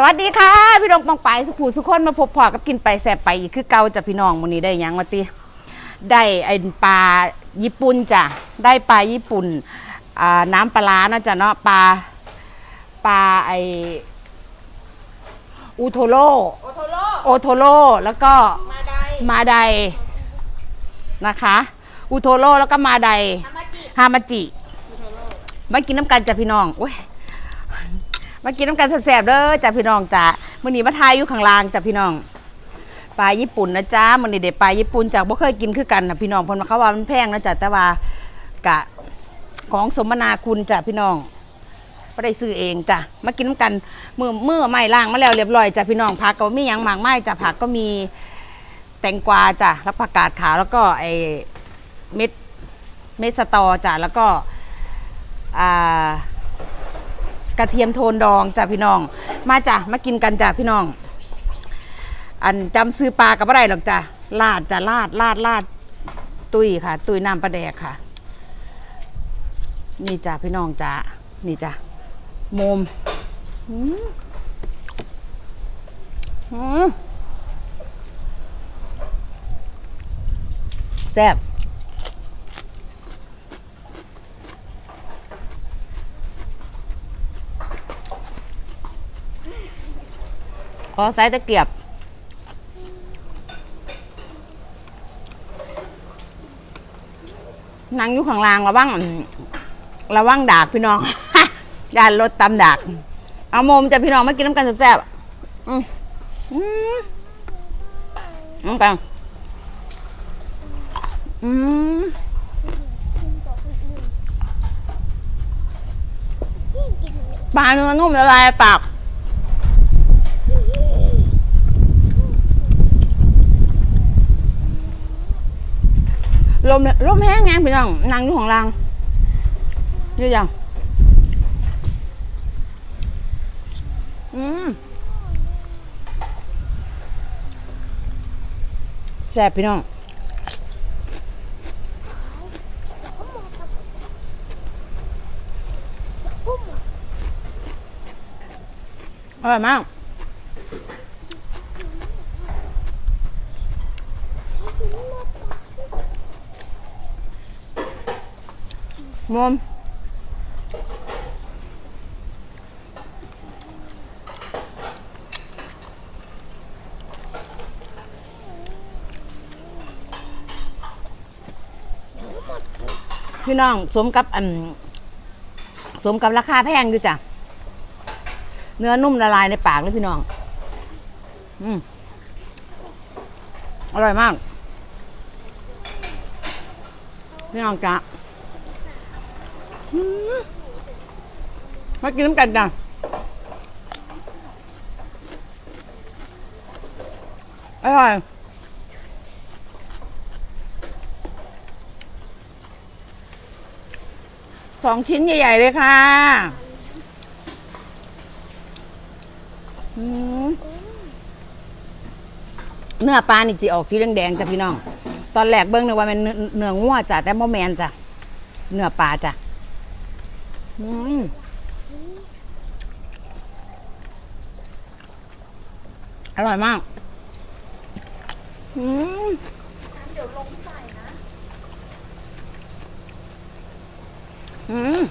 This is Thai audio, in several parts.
สวัสดีค่ะ พี่น้องปองไปายสุขูสุขคนมาพบพอกับกินไปแสบไปอีกคือเก่าจ้ะพี่น้องวันนี้ได้หยังมาติได้ไอ้ปลาญี่ปุ่นจ้ะได้ปลาญี่ปุ่นอ่าน้ำปลาร้านะจ้ะเนาะปลาปลาไออูโทโร่โอโทโร่โอโทโร่แล้วก็มาไดมาไดนะคะ อูโทโร่แล้วก็มาไดอามาจิฮามาจิมากินน้ำกันจ้ะพี่น้องโอ้ย มากินน้ำกันแสบๆเด้อจ้ะพี่น้องจ้ะมื้อนี้มาทายอยู่ข้างล่างจ้ะพี่น้องปลาญี่ปุ่นนะจ๊ะมื้อนี้เด็ดปลาญี่ปุ่นจากบ่เคยกินคือกันนะพี่น้องเพิ่นมาเขาว่ามันแพงนะจ๊ะแต่ว่ากะของสมนาคุณจ้ะพี่น้องบ่ได้ซื้อเองจ้ะมากินน้ำกันเมื่อเมื่อไม่ล้างมาแล้วเรียบร้อยจ้ะพี่น้องผักก็มียังหมากมายจ้ะผักก็มีแตงกวาจ้ะแล้วผักกาดขาวแล้วก็ไอเม็ดเม็ดสตอจ้ะแล้วก็อ่า กระเทียมโทนดองจ้ะพี่น้อง มาจ้ะมากินกันจ้ะพี่น้อง อันจำซื้อปลากับอะไรหรอกจ้ะลาดจ้ะลาดลาดลาดตุยค่ะ ตุยน้ำปลาแดกค่ะ นี่จ้ะพี่น้องจ้ะนี่จ้ะโมมอืมอืมแซ่บ อสายตะเกียบนั่งอยู่ข้างล่างระวังระวังดากพี่น้องยานรถตำดาก เอาโมมจะพี่น้องมากินน้ำกันแซ่บๆอืมอืมน้ำกันอืมปลาเนื้อนุ่มละลายปาก ลมลมแห้งไงพี่น้องนั่งอยู่ของรางเยอะจังอืมแซ่บพี่น้องอร่อยมาก มอมพี่น้องสมกับอันสมกับราคาแพงด้วยจ้ะ เนื้อนุ่มละลายในปากเลยพี่น้อง อืมอร่อยมาก พี่น้องจ้ะ มากินน้ำกันจ้ะอร่อยสองชิ้นใหญ่ ๆ เลยค่ะเนื้อปลานี่จีออกสีแดงๆจ้ะพี่น้อง ตอนแรกเบิ้งนึกว่ามันเนื้อเนื้องัวจ้ะแต่โมแมนจ้ะ เนื้อปลาจ้ะ อืมอร่อยมาก อืมเดี๋ยวลงใส่นะ อืม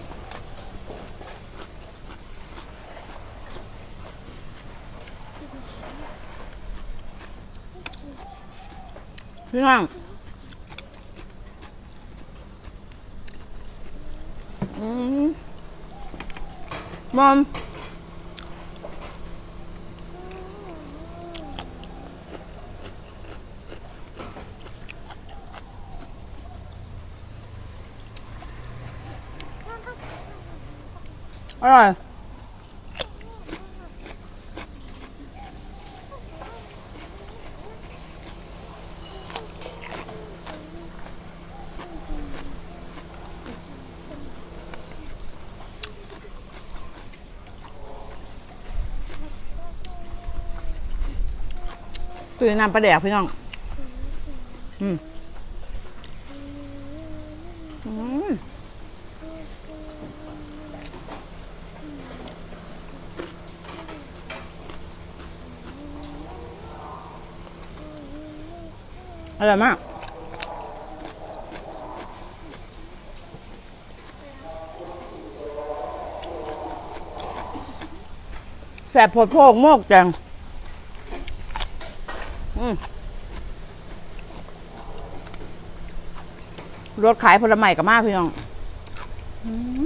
พี่น้องอืม มอม คือน้ำปลาแดกพี่น้อง อืมอืมร่อยมากแสบปวดโพกโมกจัง รถขายผลไม้กับมากพี่น้องอืม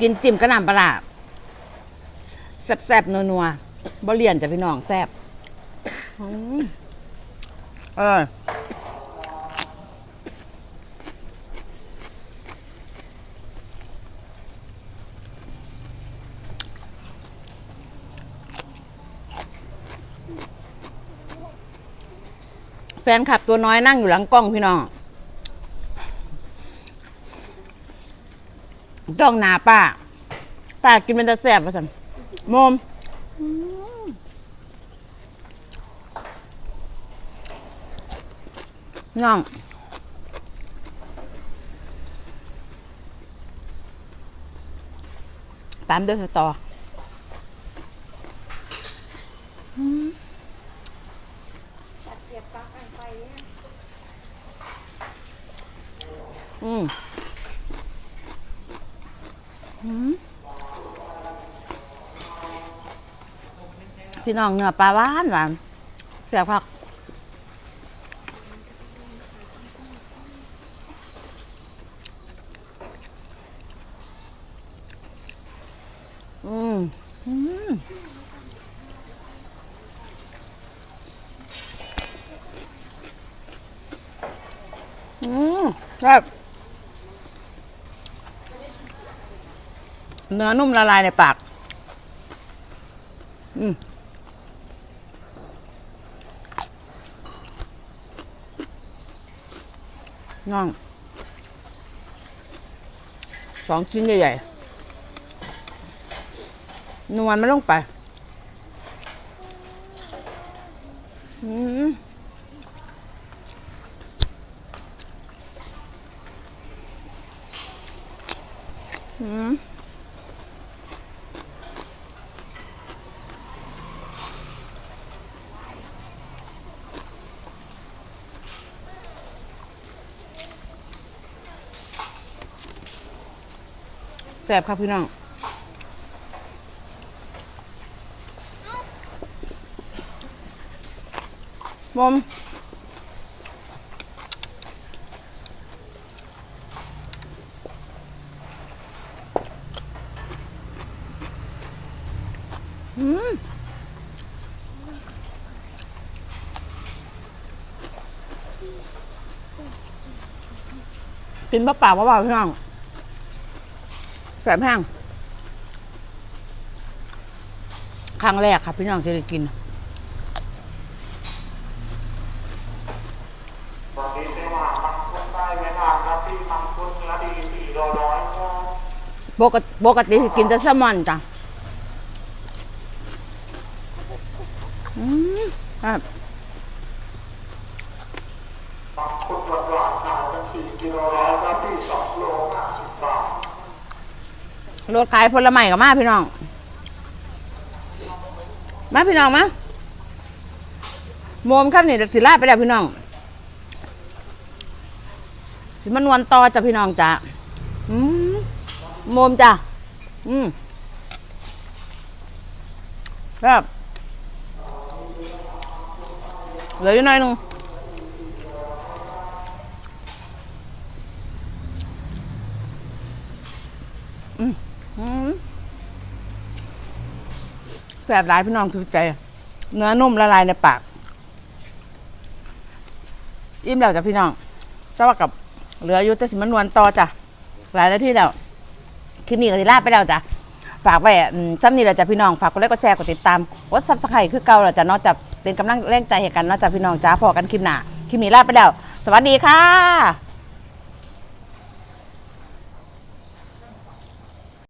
กินจิ้มกระหน่ำปลาร้าแซ่บๆนัวๆบ่เลียนจ้ะพี่น้องแซ่บอืมเออ ฟนคลับตัวน้อยนั่งอยู่หลังกล้องพี่น้องจ้องหนาป้า ป้ากินเป็นตะแสบว่าสันมมน้องตามด้วยสตอ ตัดเสียบปลั๊ก อืมอืมพี่น้องเนื้อปลาหวานหวานเสียบผักอืมอืม มครับเนื้อนุ่มละลายในปาก อืมน่องสองชิ้นใหญ่ๆนวลไม่ลงไป อืม อืมแซ่บครับพี่น้องมอมอืม กินเปล่าๆเปล่าๆพี่น้องแสบแห้งครั้งแรกครับพี่น้องที่ได้กินปกติปกติกินแต่แซลมอนจ้ะอืมครับมังคุดหวานๆขายเป็นสี่กิโลร้อยครับที่สองโลห้าสิบบาท รถขายผลไม้กับมาพี่น้อง มาพี่น้องมาโมมครับนี่สิลาไปแล้วพี่น้องสิมันวนต่อจ้ะพี่น้องจ้ะอืมโมมจ้ะอืมครับเหลืออยู่หน่อยนึงอืม แสบหลายพี่น้องถูกใจ เนื้อนุ่มละลายในปาก อิ่มแล้วจ้ะพี่น้องเจ้าว่ากับเหลืออยู่แต่สิมันนวลต่อจ้ะหลายนาทีแล้วคลิปนี้ก็สิลาไปแล้วจ้ะฝากไว้ซ้ำนี่แหละจ้ะพี่น้องฝากกดไลค์กดแชร์กดติดตามกดซับสไครต์คือเก่าแล้วจ้ะนอกจากเป็นกำลังแรงใจให้กันนอกจากพี่น้องจ้าพอกันคลิปหน้าคลิปนี้ลาไปแล้ว สวัสดีค่ะ